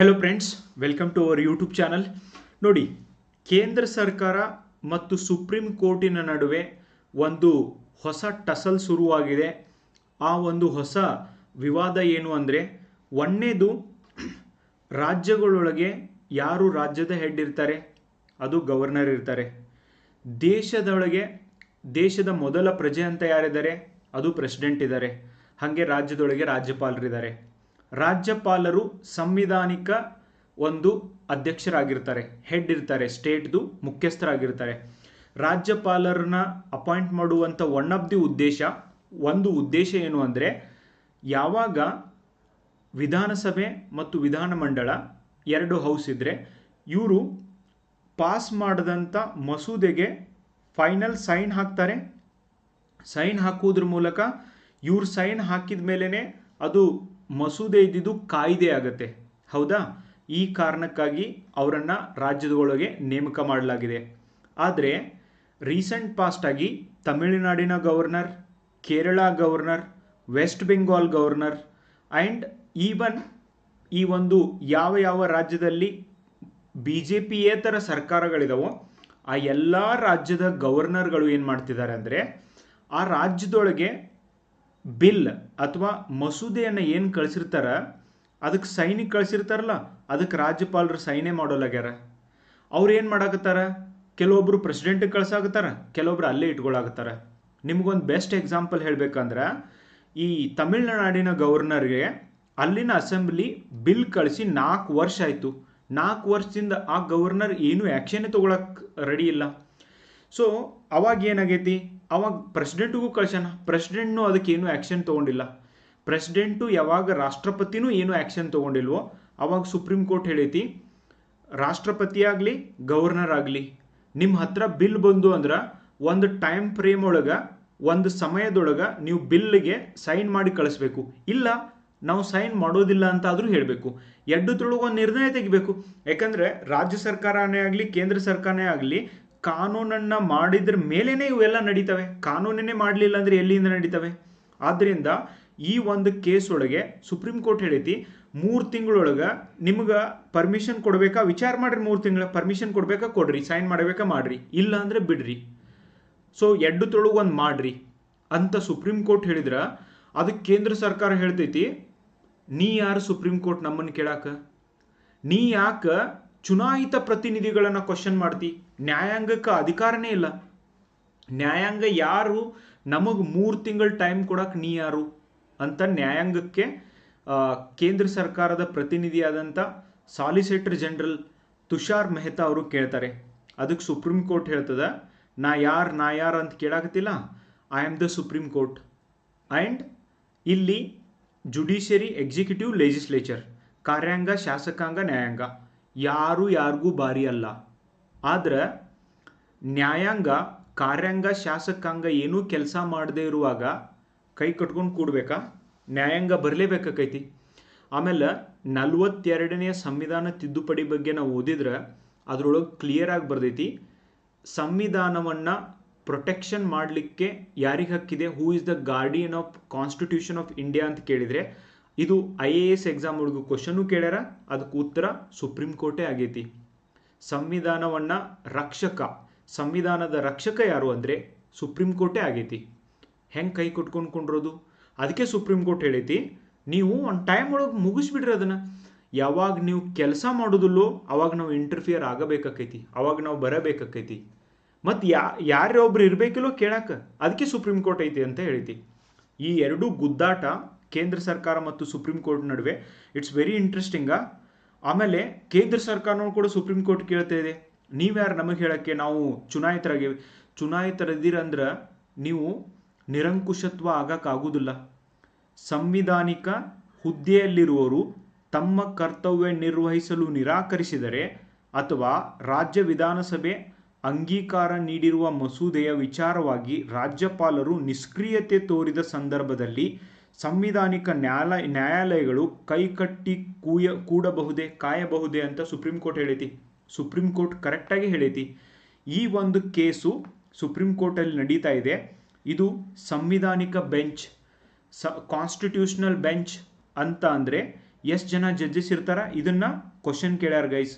Hello friends welcome to our YouTube channel ನೋಡಿ, ಕೇಂದ್ರ ಸರ್ಕಾರ ಮತ್ತು ಸುಪ್ರೀಂ ಕೋರ್ಟಿನ ನಡುವೆ ಒಂದು ಹೊಸ ಟಸಲ್ ಶುರುವಾಗಿದೆ. ಆ ಒಂದು ಹೊಸ ವಿವಾದ ಏನು ಅಂದರೆ ಒಂದನೇದು ರಾಜ್ಯಗಳೊಳಗೆ ಯಾರು ರಾಜ್ಯದ ಹೆಡ್ ಇರ್ತಾರೆ? ಅದು ಗವರ್ನರ್ ಇರ್ತಾರೆ. ದೇಶದೊಳಗೆ ದೇಶದ ಮೊದಲ ಪ್ರಜೆ ಅಂತ ಯಾರಿದ್ದಾರೆ? ಅದು ಪ್ರೆಸಿಡೆಂಟ್ ಇದ್ದಾರೆ. ಹಾಗೆ ರಾಜ್ಯದೊಳಗೆ ರಾಜ್ಯಪಾಲರಿದ್ದಾರೆ. ರಾಜ್ಯಪಾಲರು ಸಂವಿಧಾನಿಕ ಒಂದು ಅಧ್ಯಕ್ಷರಾಗಿರ್ತಾರೆ ಹೆಡ್ ಇರ್ತಾರೆ ಸ್ಟೇಟ್ದು ಮುಖ್ಯಸ್ಥರಾಗಿರ್ತಾರೆ. ರಾಜ್ಯಪಾಲರನ್ನ ಅಪಾಯಿಂಟ್ ಮಾಡುವಂಥ ಒನ್ ಆಫ್ ದಿ ಉದ್ದೇಶ, ಒಂದು ಉದ್ದೇಶ ಏನು ಅಂದರೆ, ಯಾವಾಗ ವಿಧಾನಸಭೆ ಮತ್ತು ವಿಧಾನಮಂಡಲ ಎರಡು ಹೌಸ್ ಇದ್ದರೆ ಇವರು ಪಾಸ್ ಮಾಡಿದಂಥ ಮಸೂದೆಗೆ ಫೈನಲ್ ಸೈನ್ ಹಾಕ್ತಾರೆ. ಸೈನ್ ಹಾಕುವುದ್ರ ಮೂಲಕ ಇವ್ರು ಸೈನ್ ಹಾಕಿದ ಮೇಲೇ ಅದು ಮಸೂದೆ ಇದ್ದಿದ್ದು ಕಾಯ್ದೆ ಆಗುತ್ತೆ. ಹೌದಾ? ಈ ಕಾರಣಕ್ಕಾಗಿ ಅವರನ್ನು ರಾಜ್ಯದೊಳಗೆ ನೇಮಕ ಮಾಡಲಾಗಿದೆ. ಆದರೆ, ರೀಸೆಂಟ್ ಪಾಸ್ಟ್ ಆಗಿ ತಮಿಳುನಾಡಿನ governor, Kerala governor, West Bengal governor and even ಈ ಒಂದು ಯಾವ ಯಾವ ರಾಜ್ಯದಲ್ಲಿ ಬಿ ಜೆ ಪಿಯೇತರ ಸರ್ಕಾರಗಳಿದಾವೋ, ಆ ಎಲ್ಲ ರಾಜ್ಯದ ಗವರ್ನರ್ಗಳು ಏನು ಮಾಡ್ತಿದ್ದಾರೆ ಅಂದರೆ, ಆ ರಾಜ್ಯದೊಳಗೆ ಬಿಲ್ ಅಥವಾ ಮಸೂದೆಯನ್ನು ಏನು ಕಳಿಸಿರ್ತಾರ ಅದಕ್ಕೆ ಸೈನಿಗೆ ಕಳಿಸಿರ್ತಾರಲ್ಲ ಅದಕ್ಕೆ ರಾಜ್ಯಪಾಲರು ಸೈನೇ ಮಾಡೋಲಾಗ್ಯಾರ. ಅವ್ರು ಏನು ಮಾಡಾಕತ್ತಾರ? ಕೆಲವೊಬ್ರು ಪ್ರೆಸಿಡೆಂಟಿಗೆ ಕಳ್ಸಾಕತ್ತಾರ, ಕೆಲವೊಬ್ರು ಅಲ್ಲೇ ಇಟ್ಕೊಳಕತ್ತಾರ. ನಿಮಗೊಂದು ಬೆಸ್ಟ್ ಎಕ್ಸಾಂಪಲ್ ಹೇಳಬೇಕಂದ್ರೆ, ಈ ತಮಿಳುನಾಡಿನ ಗವರ್ನರ್ಗೆ ಅಲ್ಲಿನ ಅಸೆಂಬ್ಲಿ ಬಿಲ್ ಕಳಿಸಿ ನಾಲ್ಕು ವರ್ಷ ಆಯಿತು. ನಾಲ್ಕು ವರ್ಷದಿಂದ ಆ ಗವರ್ನರ್ ಏನೂ ಆ್ಯಕ್ಷನ್ ತೊಗೊಳಕ್ಕೆ ರೆಡಿ ಇಲ್ಲ. ಸೊ ಅವಾಗ ಏನಾಗೈತಿ? ಅವಾಗ ಪ್ರೆಸಿಡೆಂಟ್ಗೂ ಕಳ್ಸ್ಯಾನ. ಪ್ರೆಸಿಡೆಂಟ್ನು ಅದಕ್ಕೆ ಏನು ಆ್ಯಕ್ಷನ್ ತೊಗೊಂಡಿಲ್ಲ. ಪ್ರೆಸಿಡೆಂಟು ಯಾವಾಗ ರಾಷ್ಟ್ರಪತಿನೂ ಏನು ಆ್ಯಕ್ಷನ್ ತೊಗೊಂಡಿಲ್ವೋ, ಅವಾಗ ಸುಪ್ರೀಂ ಕೋರ್ಟ್ ಹೇಳೈತಿ, ರಾಷ್ಟ್ರಪತಿ ಆಗಲಿ ಗವರ್ನರ್ ಆಗಲಿ ನಿಮ್ಮ ಹತ್ರ ಬಿಲ್ ಬಂದು ಅಂದ್ರೆ ಒಂದು ಟೈಮ್ ಫ್ರೇಮ್ ಒಳಗೆ, ಒಂದು ಸಮಯದೊಳಗೆ ನೀವು ಬಿಲ್ಗೆ ಸೈನ್ ಮಾಡಿ ಕಳಿಸ್ಬೇಕು. ಇಲ್ಲ, ನಾವು ಸೈನ್ ಮಾಡೋದಿಲ್ಲ ಅಂತ ಆದರೂ ಹೇಳಬೇಕು. ಎರಡದ್ರೊಳಗೆ ಒಂದು ನಿರ್ಣಯ ತೆಗಿಬೇಕು. ಯಾಕಂದರೆ ರಾಜ್ಯ ಸರ್ಕಾರನೇ ಆಗಲಿ, ಕೇಂದ್ರ ಸರ್ಕಾರನೇ ಆಗಲಿ ಕಾನೂನನ್ನು ಮಾಡಿದ್ರ ಮೇಲೇ ಇವೆಲ್ಲ ನಡೀತವೆ. ಕಾನೂನನ್ನೇ ಮಾಡಲಿಲ್ಲ ಅಂದ್ರೆ ಎಲ್ಲಿಂದ ನಡೀತವೆ? ಆದ್ದರಿಂದ ಈ ಒಂದು ಕೇಸ್ ಒಳಗೆ ಸುಪ್ರೀಂ ಕೋರ್ಟ್ ಹೇಳೈತಿ, ಮೂರು ತಿಂಗಳೊಳಗೆ ನಿಮ್ಗೆ ಪರ್ಮಿಷನ್ ಕೊಡಬೇಕಾ? ವಿಚಾರ ಮಾಡ್ರಿ ಮೂರು ತಿಂಗಳ. ಪರ್ಮಿಷನ್ ಕೊಡಬೇಕಾ? ಕೊಡ್ರಿ. ಸೈನ್ ಮಾಡಬೇಕಾ? ಮಾಡ್ರಿ. ಇಲ್ಲ ಅಂದ್ರೆ ಬಿಡ್ರಿ. ಸೊ ಎರಡು ತೊಳಗೆ ಒಂದು ಮಾಡ್ರಿ ಅಂತ ಸುಪ್ರೀಂ ಕೋರ್ಟ್ ಹೇಳಿದ್ರ ಅದಕ್ಕೆ ಕೇಂದ್ರ ಸರ್ಕಾರ ಹೇಳ್ತೈತಿ, ನೀ ಯಾರು ಸುಪ್ರೀಂ ಕೋರ್ಟ್ ನಮ್ಮನ್ನು ಕೇಳಾಕ? ನೀ ಯಾಕ ಚುನಾಯಿತ ಪ್ರತಿನಿಧಿಗಳನ್ನು ಕ್ವಶನ್ ಮಾಡ್ತಿ? ನ್ಯಾಯಾಂಗಕ್ಕೆ ಅಧಿಕಾರನೇ ಇಲ್ಲ. ನ್ಯಾಯಾಂಗ ಯಾರು? ನಮಗೆ ಮೂರು ತಿಂಗಳ ಟೈಮ್ ಕೊಡಕ್ಕೆ ನೀ ಯಾರು? ಅಂತ ನ್ಯಾಯಾಂಗಕ್ಕೆ ಕೇಂದ್ರ ಸರ್ಕಾರದ ಪ್ರತಿನಿಧಿಯಾದಂಥ ಸಾಲಿಸಿಟರ್ ಜನರಲ್ ತುಷಾರ್ ಮೆಹ್ತಾ ಅವರು ಕೇಳ್ತಾರೆ. ಅದಕ್ಕೆ ಸುಪ್ರೀಂ ಕೋರ್ಟ್ ಹೇಳ್ತದ, ನಾ ಯಾರು ನಾ ಯಾರು ಅಂತ ಕೇಳಾಕತ್ತಿಲ್ಲ. I am the Supreme Court. And ಇಲ್ಲಿ ಜುಡಿಷಿಯರಿ ಎಕ್ಸಿಕ್ಯೂಟಿವ್ ಲೆಜಿಸ್ಲೇಚರ್, ಕಾರ್ಯಾಂಗ, ಶಾಸಕಾಂಗ, ನ್ಯಾಯಾಂಗ. ಯಾರು ಯಾರಿಗೂ ಬಾರಿ ಅಲ್ಲ. ಆದ್ರೆ ನ್ಯಾಯಾಂಗ, ಕಾರ್ಯಾಂಗ, ಶಾಸಕಾಂಗ ಏನೂ ಕೆಲಸ ಮಾಡದೇ ಇರುವಾಗ ಕೈ ಕಟ್ಕೊಂಡು ಕೂಡಬೇಕಾ? ನ್ಯಾಯಾಂಗ ಬರಲೇಬೇಕಾಕೈತಿ. ಆಮೇಲೆ ನಲವತ್ತೆರಡನೆಯ ಸಂವಿಧಾನ ತಿದ್ದುಪಡಿ ಬಗ್ಗೆ ನಾವು ಓದಿದ್ರೆ ಅದರೊಳಗೆ ಕ್ಲಿಯರ್ ಆಗಿ ಬರ್ದೈತಿ. ಸಂವಿಧಾನವನ್ನು ಪ್ರೊಟೆಕ್ಷನ್ ಮಾಡಲಿಕ್ಕೆ ಯಾರಿಗೆ ಹಕ್ಕಿದೆ? Who is the guardian of Constitution of India ಅಂತ ಕೇಳಿದರೆ, ಇದು ಐ ಎ ಎಸ್ ಎಕ್ಸಾಮ್ ಒಳಗೂ ಕ್ವಶನ್ನು ಕೇಳ್ಯಾರ. ಅದಕ್ಕೆ ಉತ್ತರ ಸುಪ್ರೀಂ ಕೋರ್ಟೇ ಆಗೈತಿ. ಸಂವಿಧಾನವನ್ನು ರಕ್ಷಕ, ಸಂವಿಧಾನದ ರಕ್ಷಕ ಯಾರು ಅಂದರೆ ಸುಪ್ರೀಂ ಕೋರ್ಟೇ ಆಗೈತಿ. ಹೆಂಗೆ ಕೈ ಕೊಟ್ಕೊಂಡು ಕೊಂಡಿರೋದು? ಅದಕ್ಕೆ ಸುಪ್ರೀಂ ಕೋರ್ಟ್ ಹೇಳೈತಿ, ನೀವು ಒಂದು ಟೈಮ್ ಒಳಗೆ ಮುಗಿಸ್ಬಿಡ್ರಿ ಅದನ್ನು. ಯಾವಾಗ ನೀವು ಕೆಲಸ ಮಾಡೋದಿಲ್ಲೋ ಅವಾಗ ನಾವು ಇಂಟರ್ಫಿಯರ್ ಆಗಬೇಕಾಕೈತಿ, ಅವಾಗ ನಾವು ಬರಬೇಕಾಕೈತಿ. ಮತ್ತು ಯಾ ಯಾರೊಬ್ರು ಇರಬೇಕಿಲ್ಲೋ ಕೇಳಕ್ಕೆ ಅದಕ್ಕೆ ಸುಪ್ರೀಂ ಕೋರ್ಟ್ ಐತಿ ಅಂತ ಹೇಳೈತಿ. ಈ ಎರಡೂ ಗುದ್ದಾಟ ಕೇಂದ್ರ ಸರ್ಕಾರ ಮತ್ತು ಸುಪ್ರೀಂ ಕೋರ್ಟ್ ನಡುವೆ ಇಟ್ಸ್ ವೆರಿ ಇಂಟ್ರೆಸ್ಟಿಂಗಾ ಆಮೇಲೆ ಕೇಂದ್ರ ಸರ್ಕಾರನೂ ಕೂಡ ಸುಪ್ರೀಂ ಕೋರ್ಟ್ ಕೇಳ್ತಾ ಇದೆ. ನೀವ್ಯಾರು ನಮಗೆ ಹೇಳೋಕ್ಕೆ ನಾವು ಚುನಾಯಿತರಾಗಿವೆ ಚುನಾಯಿತರದಿರಂದ್ರೆ ನೀವು ನಿರಂಕುಶತ್ವ ಆಗೋಕ್ಕಾಗೋದಿಲ್ಲ. ಸಂವಿಧಾನಿಕ ಹುದ್ದೆಯಲ್ಲಿರುವವರು ತಮ್ಮ ಕರ್ತವ್ಯ ನಿರ್ವಹಿಸಲು ನಿರಾಕರಿಸಿದರೆ ಅಥವಾ ರಾಜ್ಯ ವಿಧಾನಸಭೆ ಅಂಗೀಕಾರ ನೀಡಿರುವ ಮಸೂದೆಯ ವಿಚಾರವಾಗಿ ರಾಜ್ಯಪಾಲರು ನಿಷ್ಕ್ರಿಯತೆ ತೋರಿದ ಸಂದರ್ಭದಲ್ಲಿ ಸಂವಿಧಾನಿಕ ನ್ಯಾಯಾಲಯ ನ್ಯಾಯಾಲಯಗಳು ಕೈಕಟ್ಟಿ ಕೂಯ, ಕೂಡಬಹುದೇ, ಕಾಯಬಹುದೇ ಅಂತ ಸುಪ್ರೀಂ ಕೋರ್ಟ್ ಹೇಳೈತಿ. ಸುಪ್ರೀಂ ಕೋರ್ಟ್ ಕರೆಕ್ಟಾಗಿ ಹೇಳೈತಿ. ಈ ಒಂದು ಕೇಸು ಸುಪ್ರೀಂ ಕೋರ್ಟಲ್ಲಿ ನಡೀತಾ ಇದೆ. ಇದು ಸಂವಿಧಾನಿಕ ಬೆಂಚ್, ಸ ಕಾನ್ಸ್ಟಿಟ್ಯೂಷನಲ್ ಬೆಂಚ್ ಅಂತ ಅಂದರೆ ಎಷ್ಟು ಜನ ಜಡ್ಜಸ್ ಇರ್ತಾರ? ಇದನ್ನು ಕ್ವಶನ್ ಕೇಳ್ಯಾರ ಗೈಸ್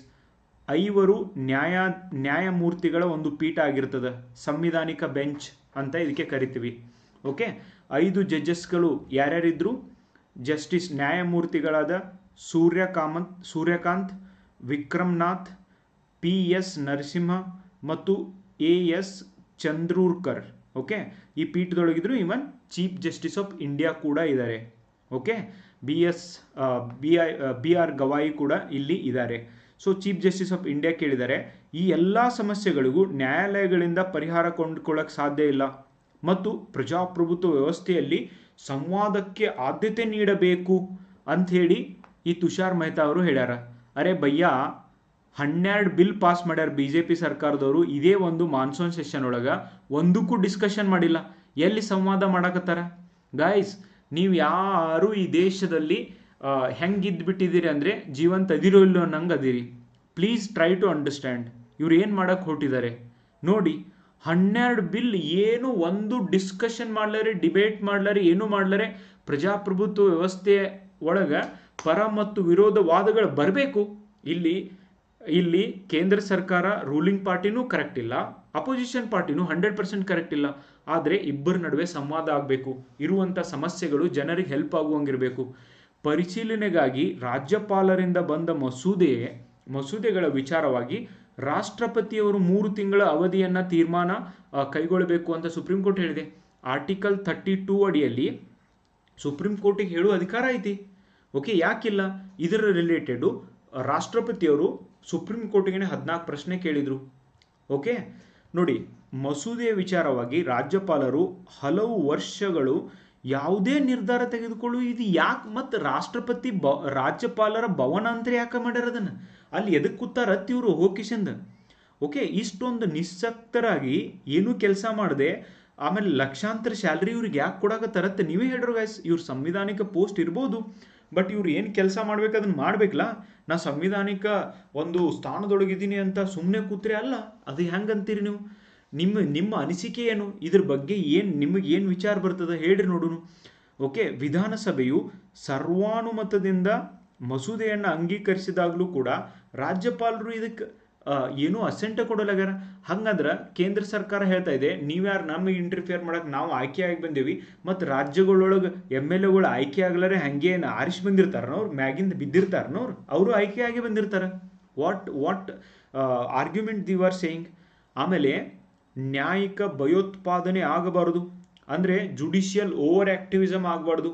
ಐವರು ನ್ಯಾಯ, ನ್ಯಾಯಮೂರ್ತಿಗಳ ಒಂದು ಪೀಠ ಆಗಿರ್ತದೆ. ಸಂವಿಧಾನಿಕ ಬೆಂಚ್ ಅಂತ ಇದಕ್ಕೆ ಕರಿತೀವಿ. ಓಕೆ? ಐದು ಜಡ್ಜಸ್ಗಳು ಯಾರ್ಯಾರಿದ್ರು? ಜಸ್ಟಿಸ್ ನ್ಯಾಯಮೂರ್ತಿಗಳಾದ ಸೂರ್ಯಕಾಮಂತ್, ಸೂರ್ಯಕಾಂತ್, ವಿಕ್ರಮ್ನಾಥ್ ಪಿ ಎಸ್ ನರಸಿಂಹ ಮತ್ತು ಎ ಎಸ್ ಚಂದ್ರೂರ್ಕರ್. ಓಕೆ? ಈ ಪೀಠದೊಳಗಿದ್ರು even Chief Justice of India ಕೂಡ ಇದ್ದಾರೆ okay? B S B I B R Gavai ಕೂಡ ಇಲ್ಲಿ ಇದ್ದಾರೆ so, Chief Justice of India ಕೇಳಿದ್ದಾರೆ ಈ ಎಲ್ಲ ಸಮಸ್ಯೆಗಳಿಗೂ ನ್ಯಾಯಾಲಯಗಳಿಂದ ಪರಿಹಾರ ಕೊಂಡ್ಕೊಳ್ಳೋಕೆ ಸಾಧ್ಯ ಇಲ್ಲ. ಮತ್ತು ಪ್ರಜಾಪ್ರಭುತ್ವ ವ್ಯವಸ್ಥೆಯಲ್ಲಿ ಸಂವಾದಕ್ಕೆ ಆದ್ಯತೆ ನೀಡಬೇಕು ಅಂಥೇಳಿ ಈ ತುಷಾರ್ ಮೆಹ್ತಾ ಅವರು ಹೇಳ್ಯಾರ. ಅರೆ ಭಯ್ಯ, ಹನ್ನೆರಡು ಬಿಲ್ ಪಾಸ್ ಮಾಡ್ಯಾರ ಬಿ ಜೆ ಪಿ ಸರ್ಕಾರದವರು, ಇದೇ ಒಂದು ಮಾನ್ಸೂನ್ ಸೆಷನ್ ಒಳಗೆ, ಒಂದಕ್ಕೂ ಡಿಸ್ಕಷನ್ ಮಾಡಿಲ್ಲ. ಎಲ್ಲಿ ಸಂವಾದ ಮಾಡಕತ್ತಾರ? ಗಾಯ್ಸ್ ನೀವು ಯಾರು ಈ ದೇಶದಲ್ಲಿ ಹೆಂಗೆ ಬಿಟ್ಟಿದ್ದೀರಿ ಅಂದರೆ ಜೀವಂತ ಅದಿರೋ ಇಲ್ಲೋ ಅನ್ನಂಗೆ ಅದಿರಿ. ಪ್ಲೀಸ್ ಟ್ರೈ ಟು ಅಂಡರ್ಸ್ಟ್ಯಾಂಡ್ ಇವ್ರು ಏನು ಮಾಡೋಕ್ಕೆ ಹೊರಟಿದ್ದಾರೆ ನೋಡಿ ಹನ್ನೆರಡು ಬಿಲ್ ಏನು ಒಂದು ಡಿಸ್ಕಷನ್ ಮಾಡ್ಲಾರಿ ಡಿಬೇಟ್ ಮಾಡ್ಲಾರಿ, ಏನು ಮಾಡ್ಲಾರೆ. ಪ್ರಜಾಪ್ರಭುತ್ವ ವ್ಯವಸ್ಥೆ ಒಳಗೆ ಪರ ಮತ್ತು ವಿರೋಧ ವಾದಗಳು ಬರಬೇಕು. ಇಲ್ಲಿ ಇಲ್ಲಿ ಕೇಂದ್ರ ಸರ್ಕಾರ ರೂಲಿಂಗ್ ಪಾರ್ಟಿನೂ ಕರೆಕ್ಟ್ ಇಲ್ಲ ಅಪೋಸಿಷನ್ ಪಾರ್ಟಿನೂ ಹಂಡ್ರೆಡ್ ಪರ್ಸೆಂಟ್ ಕರೆಕ್ಟ್ ಇಲ್ಲ. ಆದರೆ ಇಬ್ಬರ ನಡುವೆ ಸಂವಾದ ಆಗಬೇಕು. ಇರುವಂಥ ಸಮಸ್ಯೆಗಳು ಜನರಿಗೆ ಹೆಲ್ಪ್ ಆಗುವಂಗಿರಬೇಕು. ಪರಿಶೀಲನೆಗಾಗಿ ರಾಜ್ಯಪಾಲರಿಂದ ಬಂದ ಮಸೂದೆ ಮಸೂದೆಗಳ ವಿಚಾರವಾಗಿ ರಾಷ್ಟ್ರಪತಿಯವರು ಮೂರು ತಿಂಗಳ ಅವಧಿಯನ್ನು ತೀರ್ಮಾನ ಕೈಗೊಳ್ಳಬೇಕು ಅಂತ ಸುಪ್ರೀಂ ಕೋರ್ಟ್ ಹೇಳಿದೆ. ಆರ್ಟಿಕಲ್ ಥರ್ಟಿ ಟೂ ಅಡಿಯಲ್ಲಿ ಸುಪ್ರೀಂ ಕೋರ್ಟಿಗೆ ಹೇಳುವ ಅಧಿಕಾರ ಐತಿ. ಓಕೆ, ಯಾಕಿಲ್ಲ? ಇದರ ರಿಲೇಟೆಡು ರಾಷ್ಟ್ರಪತಿಯವರು ಸುಪ್ರೀಂ ಕೋರ್ಟಿಗೆ ಹದಿನಾಲ್ಕು ಪ್ರಶ್ನೆ ಕೇಳಿದರು. ಓಕೆ, ನೋಡಿ, ಮಸೂದೆಯ ವಿಚಾರವಾಗಿ ರಾಜ್ಯಪಾಲರು ಹಲವು ವರ್ಷಗಳು ಯಾವುದೇ ನಿರ್ಧಾರ ತೆಗೆದುಕೊಳ್ಳು ಇದು ಯಾಕೆ ಮತ್ತು ರಾಷ್ಟ್ರಪತಿ ಬ, ರಾಜ್ಯಪಾಲರ ಭವನ ಅಂತ ಯಾಕೆ ಮಾಡ್ಯಾರ ಅದನ್ನು? ಅಲ್ಲಿ ಎದಕ್ಕೆ ಕೂತಾರತ್ತಿ ಇವರು ಹೋಕಿಶಂದ? ಓಕೆ, ಇಷ್ಟೊಂದು ನಿಸ್ಸಕ್ತರಾಗಿ ಏನೂ ಕೆಲಸ ಮಾಡದೆ, ಆಮೇಲೆ ಲಕ್ಷಾಂತರ ಸ್ಯಾಲ್ರಿ ಇವ್ರಿಗೆ ಯಾಕೆ ಕೊಡಕತ್ತಾರತ್ತೆ ನೀವೇ ಹೇಳ್ರು ಗಾಯ್ಸ್ ಇವ್ರ ಸಂವಿಧಾನಿಕ ಪೋಸ್ಟ್ ಇರ್ಬೋದು, ಬಟ್ ಇವ್ರು ಏನು ಕೆಲಸ ಮಾಡ್ಬೇಕು ಅದನ್ನ ಮಾಡ್ಬೇಕಲ್ಲ? ನಾ ಸಂವಿಧಾನಿಕ ಒಂದು ಸ್ಥಾನದೊಳಗಿದ್ದೀನಿ ಅಂತ ಸುಮ್ಮನೆ ಕೂತ್ರೆ ಅಲ್ಲ, ಅದು ಹೆಂಗಂತೀರಿ ನೀವು? ನಿಮ್ಮ ನಿಮ್ಮ ಅನಿಸಿಕೆ ಏನು? ಇದ್ರ ಬಗ್ಗೆ ಏನು, ನಿಮಗೆ ಏನು ವಿಚಾರ ಬರ್ತದೆ ಹೇಳ್ರಿ ನೋಡುನು. ಓಕೆ, ವಿಧಾನಸಭೆಯು ಸರ್ವಾನುಮತದಿಂದ ಮಸೂದೆಯನ್ನು ಅಂಗೀಕರಿಸಿದಾಗಲೂ ಕೂಡ ರಾಜ್ಯಪಾಲರು ಇದಕ್ಕೆ ಏನೂ ಅಸೆಂಟ ಕೊಡಲಾಗ್ಯಾರ. ಹಂಗಂದ್ರೆ ಕೇಂದ್ರ ಸರ್ಕಾರ ಹೇಳ್ತಾ ಇದೆ, ನೀವ್ಯಾರು ನಮಗೆ ಇಂಟರ್ಫಿಯರ್ ಮಾಡಕ್ಕೆ ನಾವು ಆಯ್ಕೆ ಆಗಿ ಬಂದೇವಿ, ಮತ್ತು ರಾಜ್ಯಗಳೊಳಗೆ ಎಂ ಎಲ್ ಎಗಳು ಆಯ್ಕೆ ಆಗ್ಲಾರೆ ಹಂಗೆ ಏನು ಆರಿಸಿ ಬಂದಿರ್ತಾರನವ್ರು, ಮ್ಯಾಗಿಂದ ಬಿದ್ದಿರ್ತಾರನವ್ರು, ಅವರು ಆಯ್ಕೆ ಆಗಿ ಬಂದಿರ್ತಾರೆ. What what argument they are saying ಆಮೇಲೆ ನ್ಯಾಯಿಕ ಭಯೋತ್ಪಾದನೆ ಆಗಬಾರದು. ಅಂದರೆ ಜುಡಿಷಿಯಲ್ ಓವರ್ ಆಕ್ಟಿವಿಸಮ್ ಆಗಬಾರ್ದು.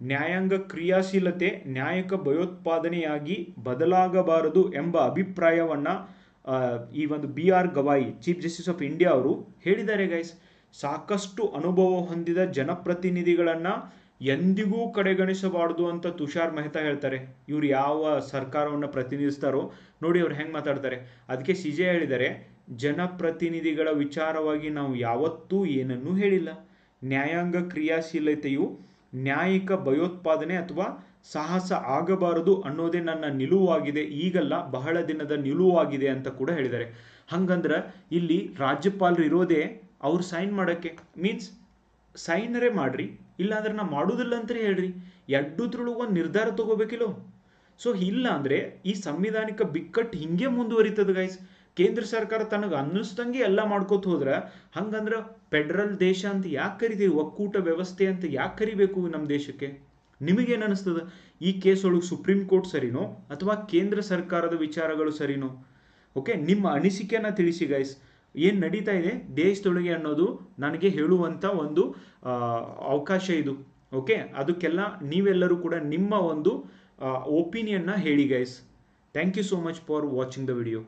ನ್ಯಾಯಾಂಗ ಕ್ರಿಯಾಶೀಲತೆ ನ್ಯಾಯಿಕ ಭಯೋತ್ಪಾದನೆಯಾಗಿ ಬದಲಾಗಬಾರದು ಎಂಬ ಅಭಿಪ್ರಾಯವನ್ನು ಈ ಒಂದು B R Gavai, Chief Justice of India ಅವರು ಹೇಳಿದ್ದಾರೆ ಗೈಸ್ ಸಾಕಷ್ಟು ಅನುಭವ ಹೊಂದಿದ ಜನಪ್ರತಿನಿಧಿಗಳನ್ನು ಎಂದಿಗೂ ಕಡೆಗಣಿಸಬಾರದು ಅಂತ ತುಷಾರ್ ಮೆಹ್ತಾ ಹೇಳ್ತಾರೆ. ಇವ್ರು ಯಾವ ಸರ್ಕಾರವನ್ನು ಪ್ರತಿನಿಧಿಸ್ತಾರೋ ನೋಡಿ ಅವ್ರು ಹೆಂಗೆ ಮಾತಾಡ್ತಾರೆ. ಅದಕ್ಕೆ ಸಿ ಜೆ ಹೇಳಿದ್ದಾರೆ ಜನಪ್ರತಿನಿಧಿಗಳ ವಿಚಾರವಾಗಿ ನಾವು ಯಾವತ್ತೂ ಏನನ್ನೂ ಹೇಳಿಲ್ಲ. ನ್ಯಾಯಾಂಗ ಕ್ರಿಯಾಶೀಲತೆಯು ನ್ಯಾಯಿಕ ಭಯೋತ್ಪಾದನೆ ಅಥವಾ ಸಾಹಸ ಆಗಬಾರದು ಅನ್ನೋದೇ ನನ್ನ ನಿಲುವಾಗಿದೆ. ಈಗಲ್ಲ ಬಹಳ ದಿನದ ನಿಲುವಾಗಿದೆ ಅಂತ ಕೂಡ ಹೇಳಿದ್ದಾರೆ. ಹಂಗಂದ್ರೆ ಇಲ್ಲಿ ರಾಜ್ಯಪಾಲರು ಇರೋದೇ ಅವ್ರು ಸೈನ್ ಮಾಡೋಕ್ಕೆ. ಮೀನ್ಸ್ ಸೈನರೇ ಮಾಡ್ರಿ, ಇಲ್ಲಾಂದ್ರೆ ನಾ ಮಾಡೋದಿಲ್ಲ ಅಂತ ಹೇಳ್ರಿ. ಎಡ್ಡುದ್ರೊಳಗೆ ಒಂದು ನಿರ್ಧಾರ ತಗೋಬೇಕಿಲ್ಲೋ. ಸೊ, ಇಲ್ಲ ಅಂದರೆ ಈ ಸಂವಿಧಾನಿಕ ಬಿಕ್ಕಟ್ಟು ಹಿಂಗೆ ಮುಂದುವರಿತದ ಗೈಸ್ ಕೇಂದ್ರ ಸರ್ಕಾರ ತನಗೆ ಅನ್ನಿಸ್ದಂಗೆ ಎಲ್ಲ ಮಾಡ್ಕೋತ ಹೋದ್ರೆ, ಹಂಗಂದ್ರೆ ಫೆಡರಲ್ ದೇಶ ಅಂತ ಯಾಕೆ ಕರಿತೀವಿ ಒಕ್ಕೂಟ ವ್ಯವಸ್ಥೆ ಅಂತ ಯಾಕೆ ಕರಿಬೇಕು ನಮ್ಮ ದೇಶಕ್ಕೆ? ನಿಮಗೇನು ಅನಿಸ್ತದ ಈ ಕೇಸ್ ಒಳಗೆ ಸುಪ್ರೀಂ ಕೋರ್ಟ್ ಸರಿನೋ ಅಥವಾ ಕೇಂದ್ರ ಸರ್ಕಾರದ ವಿಚಾರಗಳು ಸರಿನೋ? ಓಕೆ, ನಿಮ್ಮ ಅನಿಸಿಕೆಯನ್ನು ತಿಳಿಸಿ ಗೈಸ್. ಏನು ನಡೀತಾ ಇದೆ? ದೇಶದೊಳಗೆ ಅನ್ನೋದು ನನಗೆ ಹೇಳುವಂಥ ಒಂದು ಅವಕಾಶ ಇದು. ಓಕೆ, ಅದಕ್ಕೆಲ್ಲ ನೀವೆಲ್ಲರೂ ಕೂಡ ನಿಮ್ಮ ಒಂದು ಒಪಿನಿಯನ್ನ ಹೇಳಿ guys. Thank you so much for watching the video.